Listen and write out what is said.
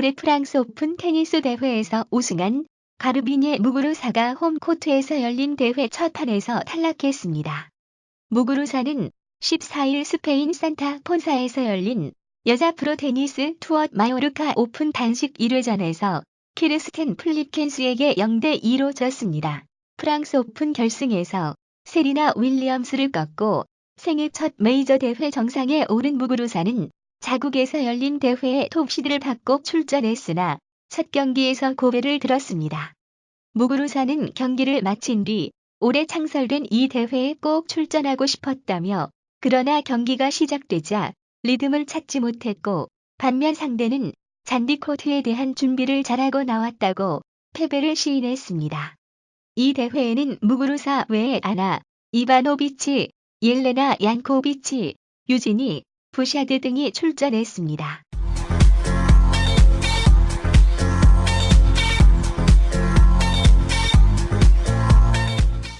올해 프랑스 오픈 테니스 대회에서 우승한 가르비녜 무구루사가 홈코트에서 열린 대회 첫 판에서 탈락했습니다. 무구루사는 14일 스페인 산타 폰사에서 열린 여자 프로 테니스 투어 마요르카 오픈 단식 1회전에서 키르스텐 플립켄스에게 0대 2로 졌습니다. 프랑스 오픈 결승에서 세리나 윌리엄스를 꺾고 생애 첫 메이저 대회 정상에 오른 무구루사는 자국에서 열린 대회에 톱시드를 받고 출전했으나 첫 경기에서 고배를 들었습니다. 무구루사는 경기를 마친 뒤 올해 창설된 이 대회에 꼭 출전하고 싶었다며 그러나 경기가 시작되자 리듬을 찾지 못했고 반면 상대는 잔디코트에 대한 준비를 잘하고 나왔다고 패배를 시인했습니다. 이 대회에는 무구루사 외에 아나, 이바노비치, 옐레나 얀코비치, 유진이, 부샤드 등이 출전했습니다.